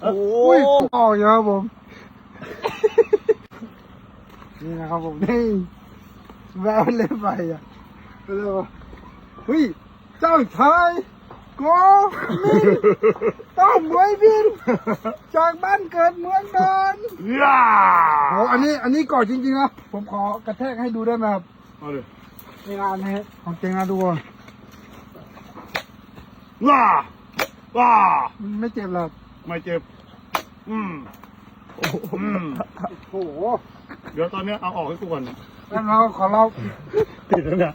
โอ้อุ้ยออกเยอะครับผม นี่นะครับผมนี่แววเล่นไปอะแล้วอุ้ยเจ้าชายโกมินต้องมวยบิน จากบ้านเกิดเมืองนอนย่าโอ้อันนี้อันนี้ก่อนจริงๆนะผมขอกระแทกให้ดูได้ไหมครับเอาดินี่งานนี้ของจริงนะทุกคนว้าว้ามันไม่เจ็บหรอก ไม่เจ็บ อืมอืมโอ้โหเดี๋ยวตอนเนี้ยเอาออกให้กูก่อนเนี่ยแล้วเราขอเราติดแล้วเนี่ย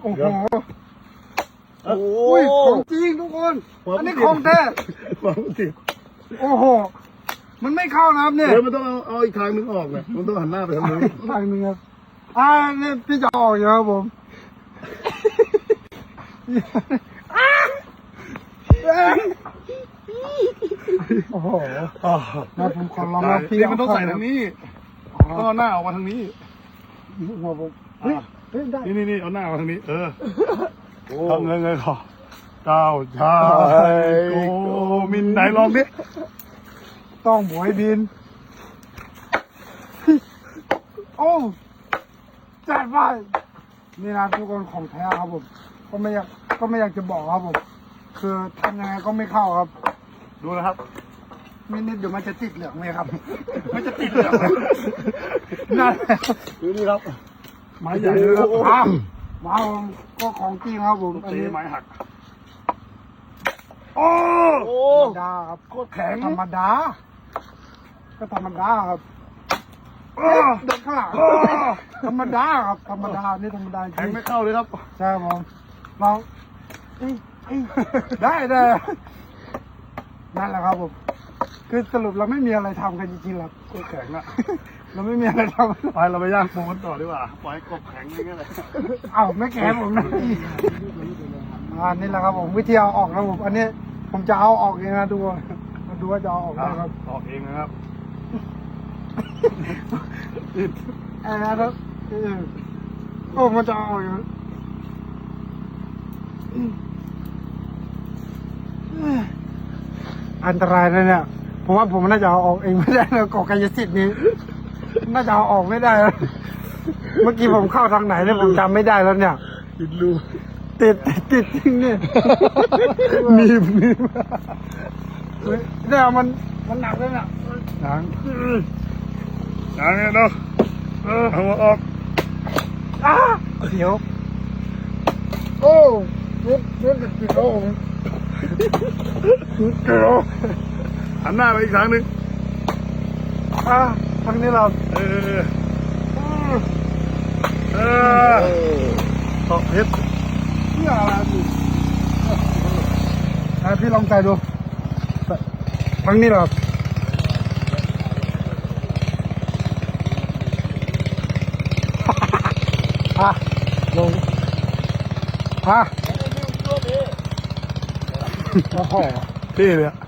โอ้โหโอ้อุ้ยของจริงทุกคน อันนี้ของแท้ฟังติดโอ้โห มันไม่เข้านะครับเนี่ยเดี๋ยวมันต้องเอาเอาอีกทางนึงออกเนี่ยมันต้องหันหน้าไปทางนู้นทางหนึงครับอ่าเนี่ยพี่จะออกอยู่ครับผม โอ้โหอ๋อนะผมขอลองนะพี่นี่มันต้องใส่ทางนี้อ๋ต้องเอาหน้าออกมาทางนี้หัวผมเฮ้ยเฮ้ยได้นี่นี่นี่เอาหน้าออกมาทางนี้ เออทำเงยเงยขอเจ้าชายโกมินไหนลองดิต้องหมวยบิน โอ้จัดไปนี่นะทุกคนของแท้ครับผม ก็ไม่อยากก็ไม่อยากจะบอกครับผม คือทำยังไงก็ไม่เข้าครับ ดูนะครับ ไม่นิดเดี๋ยวมันจะติดเหลืองไหมครับ มันจะติดเหลืองไหมนั่นแหละดูนี่ครับ ไม้ใหญ่เลยครับอ้าวว้าวก็ของจริงครับผมอันตีนี้ไม้หัก โอ้ธรรมดาครับโคตรแข็งธรรมดา ก็ธรรมดาครับอ้อเดินข้างหลังอ้อธรรมดาครับธรรมดานี่ธรรมดาจแข็งริงไม่เข้าเลยครับ ใช่ครับผมลองเอ้ยเอ้ยได้ได้ นั่นแหละครับผม คือสรุปเราไม่มีอะไรทำกันจริงๆหรอกโคตรแข็งอะเราไม่มีอะไรทำไปเราไปย่างปูกันต่อดีกว่าปล่อยให้กบแข็งอย่างเงี้ยเลยเอ้าไม่แก้ผมนะอ่านี่แหละครับผมวิธีเอาออกนะผมอันนี้ผมจะเอาออกเองนะทุกคนมาดูว่าจะเอาออกได้ครับออกเองนะครับไอ้นะครับเออโอ้มันจะเอาออกอยู่ อันตรายนะเนี่ยผมว่าผมน่าจะเอาออกเองไม่ได้แล้วกอกายสิทธิ์นี้ น่าจะเอาออกไม่ได้แล้วเมื่อกี้ผมเข้าทางไหนเนี่ยผมจำไม่ได้แล้วเนี่ย ติดรูติดติดติดจริงเนี่ยมีบมีบเฮ้ยเนี่ยมันมันหนักเลยเนี่ยหนังหนังเนี่ยเนาะเออเอามาออกอ้าเดี๋ยว โอ้ รถรถติดติดโอ้ผมเดี๋ยวหันหน้าไปอีกทางหนึ่งอ่าทางนี้เราเออเออตอกเพชรเพื่ออะไรพี่อะพี่ลองใส่ดูทางนี้เรออะล งอะโ